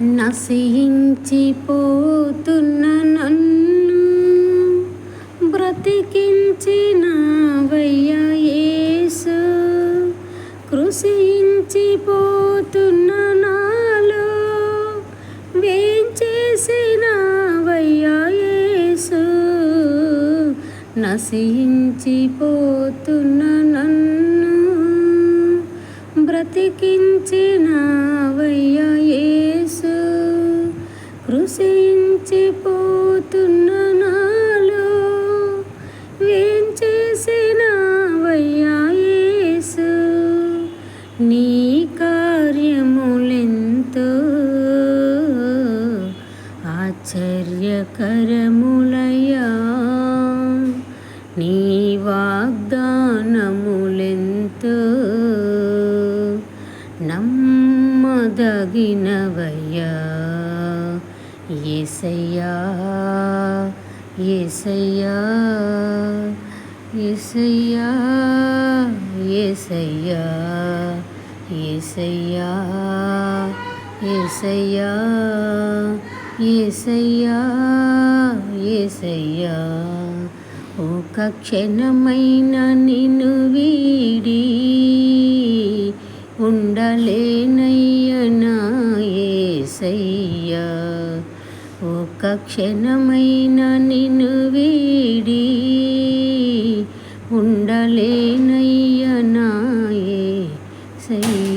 నశించిపోతున్న నన్ను బ్రతికించిన వయ్యేసు కృషించిపోతున్న నాలో వేంచేసిన వయ్యేసు నశించిపోతున్న నన్ను బ్రతికించిన యేసు. కృషించిపోతున్న నాలో వేంచేసిన యేసు? నీ కార్యములెంతో ఆశ్చర్యకరములయ్యా. నీ వాగ్దానములెంతో నమ్మదగినవయ్యా. ఏసయ్యా ఏసయ్యా ఏసయ్యా ఏసయ్యా ఏసయ్యా ఏసయ్యా ఏసయ్యా ఏసయ్యా. ఒక క్షణమైన నిన్ను నాలేనయ్యనాయ్యా ఒక్క క్షణమైన నిన్ను వీడి ఉండలేనయ్యనాయే సయ్య.